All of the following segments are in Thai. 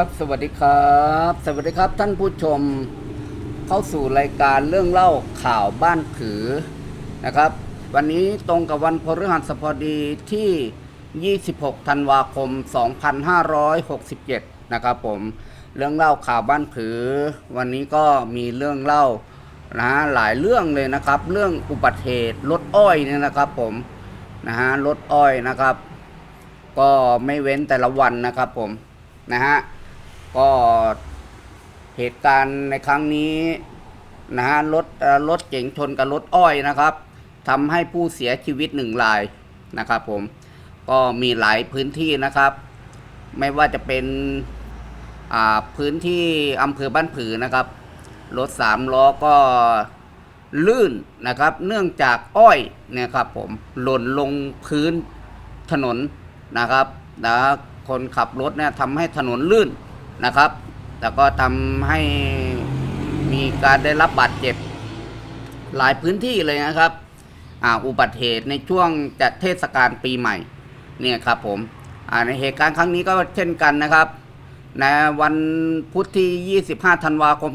ครับสวัสดีครับ สวัสดีครับท่านผู้ชมเข้าสู่รายการเรื่องเล่าข่าวบ้านผือนะครับ วันนี้ตรงกับวันพฤหัสบดีที่ 26 ธันวาคม 2567 นะครับผมเรื่องเล่าข่าวบ้านผือ วันนี้ก็มีเรื่องเล่านะฮะหลายเรื่องเลยนะครับ เรื่องอุบัติเหตุรถอ้อยเนี่ยนะครับผมนะฮะรถอ้อยนะครับ ก็ไม่เว้นแต่ละวันนะครับผมนะฮะ ก็เหตุการณ์ในครั้งนี้นะฮะรถรถเก๋งชนกับรถอ้อยนะครับทำให้ผู้เสียชีวิตหนึ่งรายนะครับผมก็มีหลายพื้นที่นะครับ ไม่ว่าจะเป็นพื้นที่อำเภอบ้านผือนะครับรถสามล้อก็ลื่นนะครับ เนื่องจากอ้อยเนี่ยครับผมหล่นลงพื้นถนนนะครับนะคนขับรถเนี่ยทำให้ถนนลื่น นะครับ แต่ก็ทำให้มีการได้รับบาดเจ็บหลายพื้นที่เลยนะครับออุบัติเหตุในช่วงจะเทศกาลปีใหม่เนี่ยครับผมในเหตุการณ์ครั้งนี้ก็เช่นกันนะครับ ในวันพุธที่ 25 ธันวาคม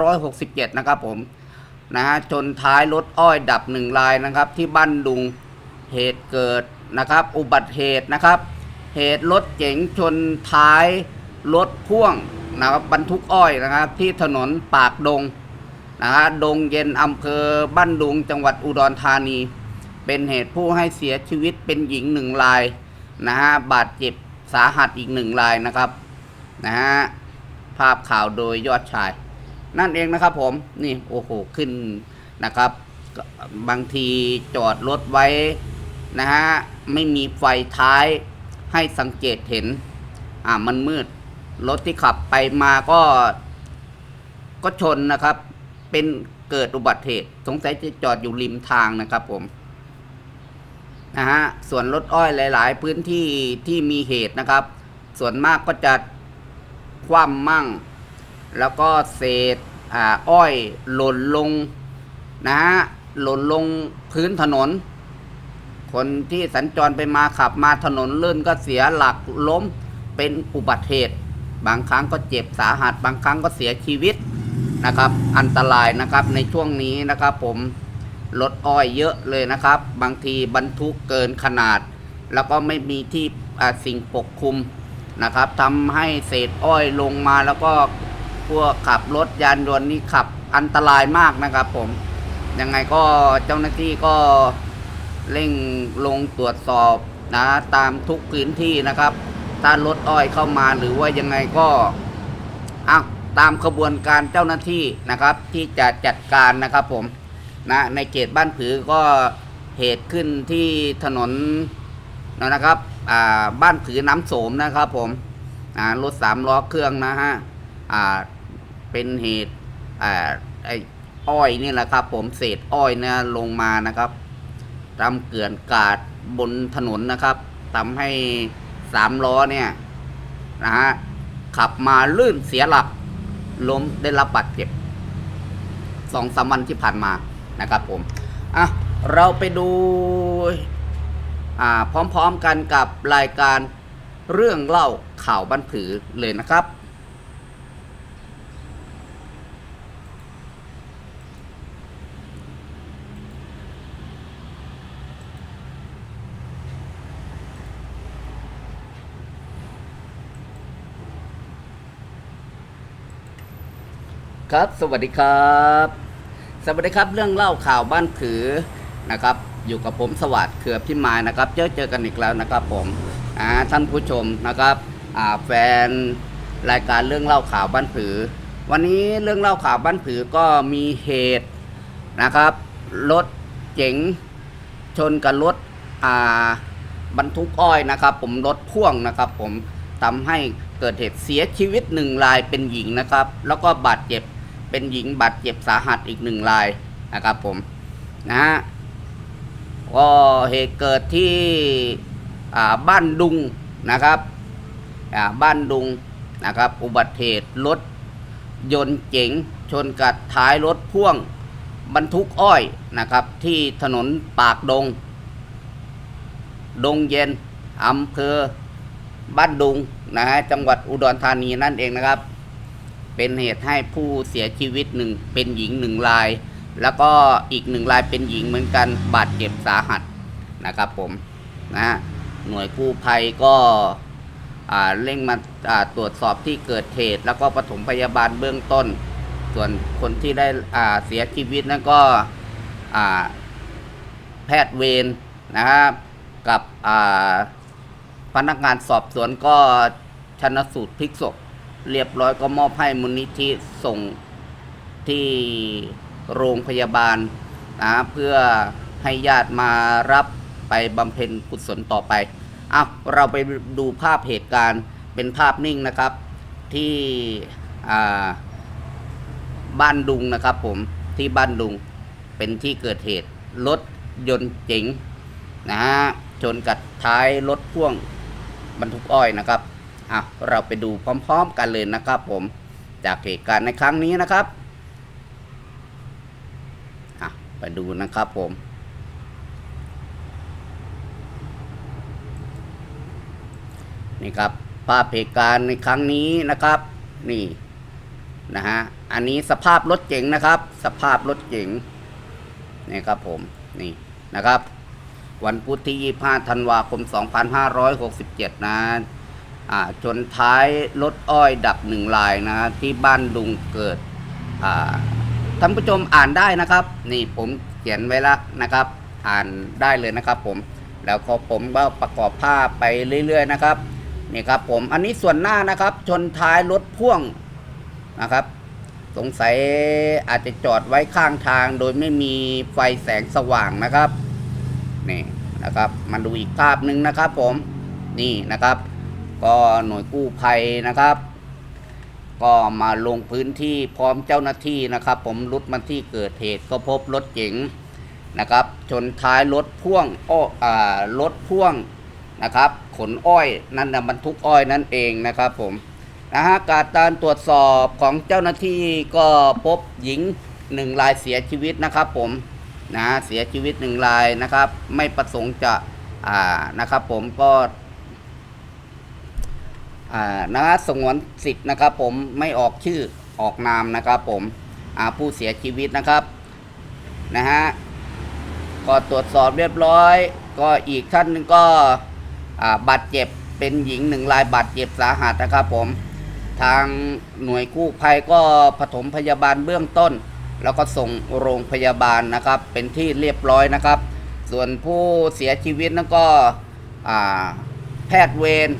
2567 นะครับผมนะฮะชนท้ายรถอ้อยดับหนึ่งรายนะครับ ที่บ้านดุงเหตุเกิดนะครับ อุบัติเหตุนะครับ เหตุรถเก๋งชนท้าย รถพ่วงนะครับบรรทุกอ้อยนะครับ ที่ถนนปากดงนะฮะดงเย็นอำเภอบ้านดุงจังหวัดอุดรธานี เป็นเหตุผู้ให้เสียชีวิตเป็นหญิงหนึ่งรายนะฮะบาดเจ็บสาหัสอีกหนึ่งรายนะครับนะฮะภาพข่าวโดยยอดชาย นั่นเองนะครับผมนี่โอ้โหขึ้นนะครับ บางทีจอดรถไว้นะฮะไม่มีไฟท้ายให้สังเกตเห็นอ่ามันมืด รถที่ขับไปมาก็ ก็ชนนะครับ เป็นเกิดอุบัติเหตุสงสัยจะจอดอยู่ริมทางนะครับผมนะฮะส่วนรถอ้อยหลาย ๆ พื้นที่ที่มีเหตุนะครับ ส่วนมากก็จะคว่ำมั่ง แล้วก็เศษอ่าอ้อยหล่นลงนะฮะหล่นลงพื้นถนน คนที่สัญจรไปมาขับมาถนนลื่นก็เสียหลักล้มเป็นอุบัติเหตุ บางครั้งก็เจ็บสาหัส บางครั้งก็เสียชีวิตนะครับ อันตรายนะครับในช่วงนี้นะครับผมรถอ้อยเยอะเลยนะครับ บางทีบรรทุกเกินขนาด แล้วก็ไม่มีที่สิ่งปกคลุมนะครับทำให้เศษอ้อยลงมาแล้วก็พวกขับรถยานยนต์นี่ขับอันตรายมากนะครับผมยังไงก็เจ้าหน้าที่ก็เร่งลงตรวจสอบนะตามทุกพื้นที่นะครับ ถ้ารถอ้อยเข้ามาหรือว่ายังไงก็อะตามขบวนการเจ้าหน้าที่นะครับ ที่จะจัดการนะครับผมนะในเขตบ้านผือก็เหตุขึ้นที่ถนนนะครับบ้านผือน้ำโสมนะครับผมรถสามล้อเครื่องนะฮะเป็นเหตุไอ้อ้อยนี่แหละครับผมเศษอ้อยเนี่ยลงมานะครับตามเกลื่อนกาดบนถนนนะครับทำให้ สามล้อเนี่ยนะฮะขับมาลื่นเสียหลักล้มได้รับบาดเจ็บสองสามวันที่ผ่านมานะครับผมอะเราไปดูอ่าพร้อมๆกันกับรายการเรื่องเล่าข่าวบันผือเลยนะครับ ครับ สวัสดีครับ สวัสดีครับ เรื่องเล่าข่าวบ้านผือนะครับ อยู่กับผมสวัสดิ์เขือพิมายนะครับ เจอเจอกันอีกแล้วนะครับผมอ่าท่านผู้ชมนะครับอ่าแฟนรายการเรื่องเล่าข่าวบ้านผือ วันนี้เรื่องเล่าข่าวบ้านผือก็มีเหตุนะครับรถเก๋งชนกับรถอ่าบรรทุกอ้อยนะครับ ผมรถพ่วงนะครับ ผมทำให้เกิดเหตุเสียชีวิตหนึ่งรายเป็นหญิงนะครับ แล้วก็บาดเจ็บ เป็นหญิงบาดเจ็บสาหัสอีกหนึ่งรายนะครับผมนะฮะก็เหตุเกิดที่บ้านดุงนะครับบ้านดุงนะครับ อุบัติเหตุรถยนต์เก๋งชนกับท้ายรถพ่วงบรรทุกอ้อยนะครับ ที่ถนนปากดง ดงเย็นอำเภอบ้านดุงนะฮะจังหวัดอุดรธานีนั่นเองนะครับ เป็นเหตุให้ผู้เสียชีวิตหนึ่งเป็นหญิงหนึ่งราย แล้วก็อีกหนึ่งรายเป็นหญิงเหมือนกันบาดเจ็บสาหัสนะครับผมนะหน่วยกู้ภัยก็เร่งมาาตรวจสอบที่เกิดเหตุ แล้วก็ปฐมพยาบาลเบื้องต้น ส่วนคนที่ได้เสียชีวิตนั่นก็แพทย์เวรนะครับกับพนักงานสอบสวนก็ชนสูตรพลิกศพ เรียบร้อยก็มอบให้มูลนิธิส่งที่โรงพยาบาลนะเพื่อให้ญาติมารับไปบำเพ็ญกุศลต่อไปอะเราไปดูภาพเหตุการณ์เป็นภาพนิ่งนะครับที่บ้านดุงนะครับผมที่บ้านดุงเป็นที่เกิดเหตุรถยนต์เจ๋งนะฮะชนกับท้ายรถพ่วงบรรทุกอ้อยนะครับ อะเราไปดูพร้อม ๆ กันเลยนะครับผมจากเหตุการณ์ในครั้งนี้นะครับอะไปดูนะครับผมนี่ครับภาพเหตุการณ์ในครั้งนี้นะครับ นี่นะฮะอันนี้สภาพรถเก๋งนะครับ สภาพรถเก๋งนี่ครับผมนี่นะครับ วันพุธที่ 25 ธันวาคม 2567 นะอ่า ชนท้ายรถอ้อยดับหนึ่งลายนะที่บ้านดุงเกิดท่านผู้ชมอ่านได้นะครับ นี่ผมเขียนไว้แล้วนะครับ อ่านได้เลยนะครับผมแล้วก็ผมก็ประกอบภาพไปเรื่อย ๆ นะครับนี่ครับผมอันนี้ส่วนหน้านะครับ ชนท้ายรถพ่วงนะครับ สงสัยอาจจะจอดไว้ข้างทาง โดยไม่มีไฟแสงสว่างนะครับนี่นะครับ มาดูอีกภาพหนึ่งนะครับ ผมนี่นะครับ ก็หน่วยกู้ภัยนะครับ ก็มาลงพื้นที่พร้อมเจ้าหน้าที่นะครับ ผมรุดมาที่เกิดเหตุก็พบรถเก๋งนะครับชนท้ายรถพ่วงอ้ออ่ารถพ่วงนะครับ ขนอ้อยนั่นนะบรรทุกอ้อยนั่นเองนะครับผมนะฮะการการตรวจสอบของเจ้าหน้าที่ก็พบหญิงหนึ่งรายเสียชีวิตนะครับผมนะเสียชีวิตหนึ่งรายนะครับ ไม่ประสงค์จะอ่านะครับ ผมก็ นะสงวนสิทธิ์นะครับผมไม่ออกชื่อออกนามนะครับผมผู้เสียชีวิตนะครับนะฮะก็ตรวจสอบเรียบร้อย ก็อีกท่านหนึงก็บาดเจ็บเป็นหญิงหนึ่งรายบาดเจ็บสาหัสนะครับผมทางหน่วยกู้ภัยก็ปฐมพยาบาลเบื้องต้น แล้วก็ส่งโรงพยาบาลนะครับ เป็นที่เรียบร้อยนะครับ ส่วนผู้เสียชีวิตนั้นก็แพทย์เวร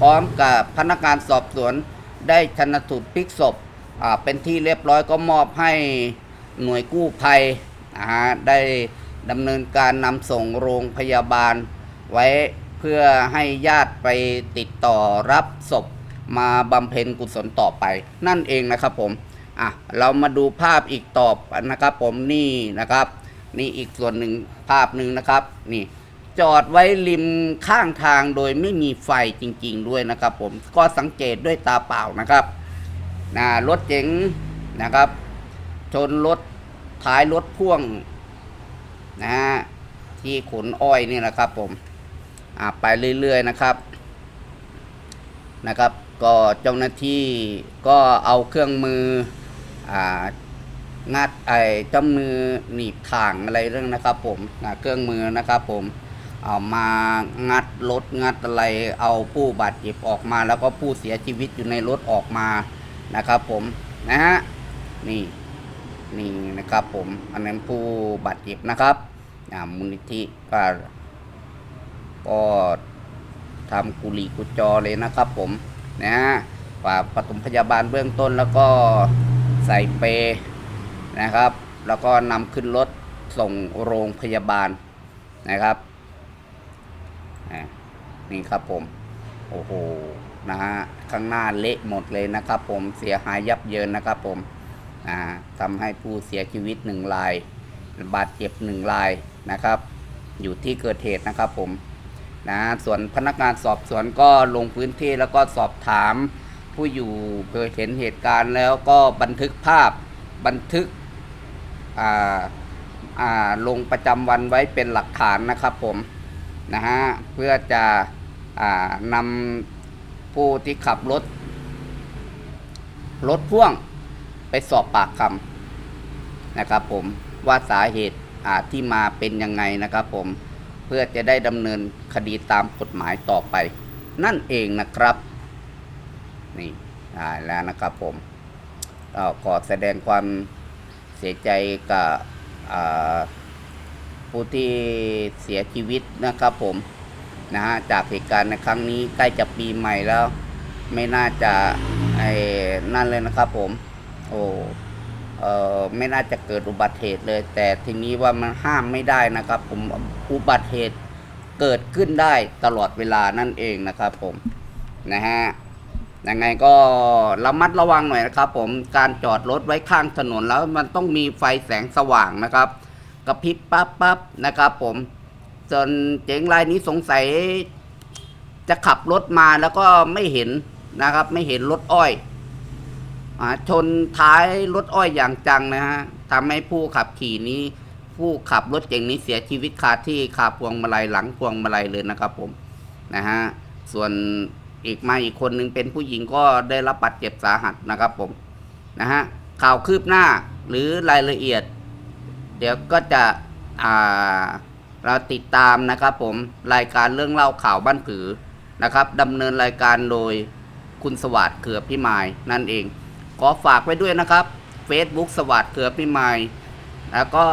พร้อมกับพนักงานสอบสวนได้ชนสูตรพลิกศพเป็นที่เรียบร้อยก็มอบให้หน่วยกู้ภัยนะฮะได้ดำเนินการนำส่งโรงพยาบาล ไว้เพื่อให้ญาติไปติดต่อรับศพมาบำเพ็ญกุศลต่อไป นั่นเองนะครับผมอะเรามาดูภาพอีกต่อนะครับผมนี่นะครับ นี่อีกส่วนหนึ่งภาพหนึ่งนะครับนี่ จอดไว้ริมข้างทางโดยไม่มีไฟจริง ๆ ด้วยนะครับ ผมก็สังเกตด้วยตาเปล่านะครับนะรถเก๋งนะครับ ชนรถท้ายรถพ่วงนะฮะที่ขนอ้อยนี่แหละครับ ผมอ่าไปเรื่อยๆนะครับนะครับ ก็เจ้าหน้าที่ก็เอาเครื่องมืออ่างัดไอ้เจ้ามือหนีบถ่างอะไรเรื่องนะครับ ผมเครื่องมือนะครับ ผม เอามางัดรถงัดอะไร เอาผู้บาดเจ็บออกมา แล้วก็ผู้เสียชีวิตอยู่ในรถออกมานะครับผมนะฮะนี่นี่นะครับผมอันนั้นผู้บาดเจ็บนะครับมูลนิธิก็ก็ทำกุลีกุจอเลยนะครับผมนะฮะว่าปฐมพยาบาลเบื้องต้นแล้วก็ใส่เปรนะครับ แล้วก็นำขึ้นรถส่งโรงพยาบาลนะครับ นี่ครับผม โอ้โห นะฮะ ข้างหน้าเละหมดเลยนะครับผม เสียหายยับเยินนะครับผมอ่าทำให้ผู้เสียชีวิตหนึ่งราย บาดเจ็บหนึ่งรายนะครับ อยู่ที่เกิดเหตุนะครับผม นะ ส่วนพนักงานสอบสวนก็ลงพื้นที่แล้วก็สอบถาม ผู้อยู่เคยเห็นเหตุการณ์แล้วก็บันทึกภาพ บันทึก อ่า อ่า ลงประจำวันไว้เป็นหลักฐานนะครับผม นะฮะเพื่อจะอ่านำผู้ที่ขับรถ รถพ่วงไปสอบปากคำนะครับผมว่าสาเหตุอ่าที่มาเป็นยังไงนะครับผมเพื่อจะได้ดำเนินคดีตามกฎหมายต่อไป นั่นเองนะครับ นี่ได้แล้วนะครับผมก็ขอแสดงความเสียใจกับอ่า ผู้ที่เสียชีวิตนะครับผมนะฮะจากเหตุการณ์ในครั้งนี้ใกล้จะปีใหม่แล้ว ไม่น่าจะไอ้นั่นเลยนะครับผมโอ้เออไม่น่าจะเกิดอุบัติเหตุเลย แต่ทีนี้ว่ามันห้ามไม่ได้นะครับ ผมอุบัติเหตุเกิดขึ้นได้ตลอดเวลานั่นเองนะครับผมนะฮะยังไงก็ระมัดระวังหน่อยนะครับ ผมการจอดรถไว้ข้างถนนแล้วมันต้องมีไฟแสงสว่างนะครับ กระพริบปั๊บปั๊บนะครับผมจนเจ๋งรายนี้สงสัยจะขับรถมาแล้วก็ไม่เห็นนะครับ ไม่เห็นรถอ้อยอชนท้ายรถอ้อยอย่างจังนะฮะทำให้ผู้ขับขี่นี้ ผู้ขับรถเก่งนี้เสียชีวิตคาที่คาพวงมาลัยหลังพวงมาลัยเลยนะครับ ผมนะฮะส่วนอีกมาอีกคนหนึ่งเป็นผู้หญิงก็ได้รับบาดเจ็บสาหัสนะครับ ผมนะฮะข่าวคืบหน้าหรือรายละเอียด เดี๋ยวก็จะอ่าเราติดตามนะครับผมรายการเรื่องเล่าข่าวบ้านผือนะครับดำเนินรายการโดยคุณสวัสดิ์เขือพิมายนั่นเอง ขอฝากไว้ด้วยนะครับ Facebook สวัสดิ์เขือพิมายแล้วก็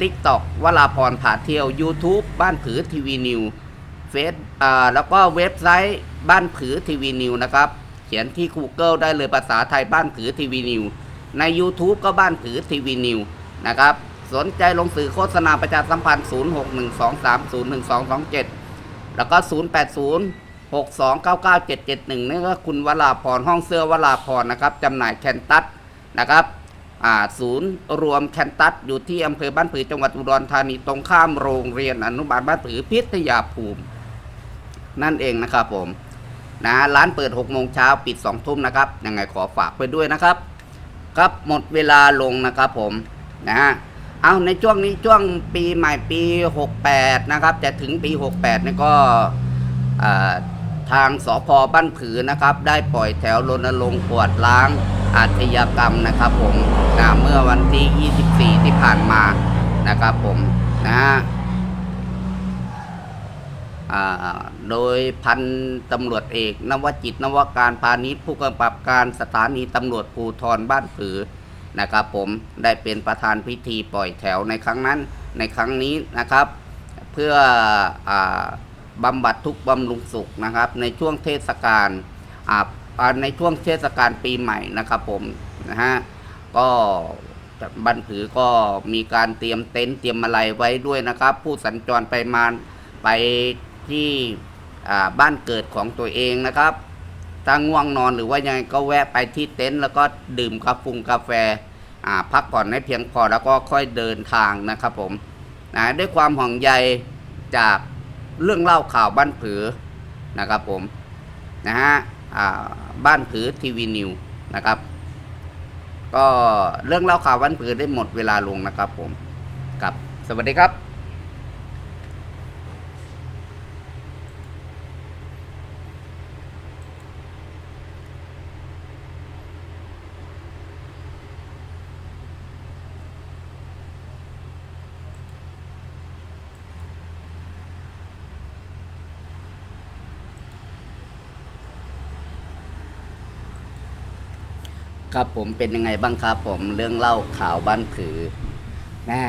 TikTok วราพรผาเที่ยว YouTube บ้านผือทีวีนิวเฟซอ่าแล้วก็เว็บไซต์บ้านผือทีวีนิวนะครับ เขียนที่ Google ได้เลยภาษาไทยบ้านผือทีวีนิวใน YouTube ก็บ้านผือทีวีนิวนะครับ สนใจลงสื่อโฆษณาประชาสัมพันธ์ 0612301227 แล้วก็ 080 6299771 นี่ก็คุณวราพรห้องเสื้อวราพรนะครับจำหน่ายแคนตัสนะครับศูนย์รวมแคนตัสอยู่ที่อำเภอบ้านผือจังหวัดอุดรธานีตรงข้ามโรงเรียนอนุบาลบ้านผือพิทยาภูมิ นั่นเองนะครับผมนะร้านเปิด 6 โมงเช้าปิด 2 ทุ่มนะครับยังไงขอฝากไปด้วยนะครับ ครับหมดเวลาลงนะครับผมนะฮะ เอาในช่วงนี้ช่วงปีใหม่ปี 68 นะครับ จะถึงปี 68นี่ก็ทางสพบ้านผือนะครับ ได้ปล่อยแถวรณรงค์ปวดล้างอาชญากรรมนะครับผมนะเมื่อวันที่ 24 ที่ผ่านมานะครับผมนะโดยพันตำรวจเอก นวจิตนวการพาณิชย์ผู้กำกับการสถานีตำรวจภูธรบ้านผือ นะครับผมได้เป็นประธานพิธีปล่อยแถวในครั้งนั้นในครั้งนี้นะครับ เพื่ออบำบัดทุกบำรุงสุขนะครับ ในช่วงเทศกาลในช่วงเทศกาลปีใหม่นะครับผมนะฮะก็บันผือก็มีการเตรียมเต็นท์เตรียมอะไรไว้ด้วยนะครับ ผู้สัญจรไปมาไปที่บ้านเกิดของตัวเองนะครับ ถ้าง่วงนอนหรือว่ายังไงก็แวะไปที่เต็นท์แล้วก็ดื่มกาแฟกาแฟอ่าพักผ่อนให้เพียงพอแล้วก็ค่อยเดินทางนะครับผมนะด้วยความห่วงใยจากเรื่องเล่าข่าวบ้านผือนะครับผมนะฮะบ้านผือทีวีนิวนะครับ ก็เรื่องเล่าข่าวบ้านผือได้หมดเวลาลงนะครับผมครับสวัสดีครับ ครับผมเป็นยังไงบ้างครับผมเรื่องเล่าข่าวบ้านผือแน่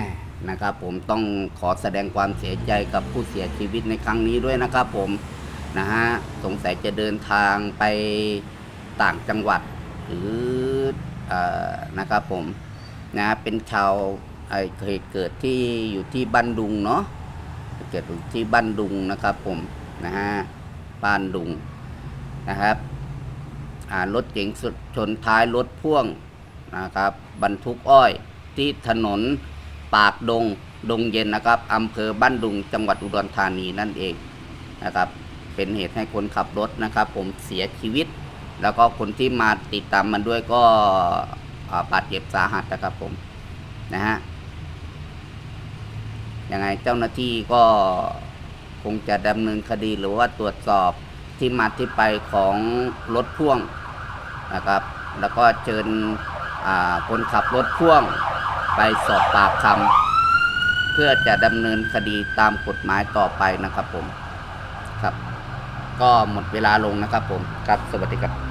นะครับผมต้องขอแสดงความเสียใจกับผู้เสียชีวิตในครั้งนี้ด้วยนะครับผมนะฮะสงสัยจะเดินทางไปต่างจังหวัดหรืออนะครับผมนะเป็นชาวไอเหตุเกิดที่อยู่ที่บ้านดุงเนาะเกิดอยู่ที่บ้านดุงนะครับผมนะฮะบ้านดุงนะครับ รถเก๋งชนท้ายรถพ่วงนะครับบรรทุกอ้อยที่ถนนปากดงดงเย็นนะครับอำเภอบ้านดุงจังหวัดอุดรธานีนั่นเองนะครับเป็นเหตุให้คนขับรถนะครับ ผมเสียชีวิต แล้วก็คนที่มาติดตามมันด้วยก็บาดเจ็บสาหัสนะครับผมนะฮะยังไงเจ้าหน้าที่ก็คงจะดำเนินคดีหรือว่าตรวจสอบที่มาที่ไปของรถพ่วง นะครับ แล้วก็เชิญคนขับรถพ่วงไปสอบปากคำเพื่อจะดำเนินคดีตามกฎหมายต่อไปนะครับผมครับ ก็หมดเวลาลงนะครับผมครับสวัสดีครับ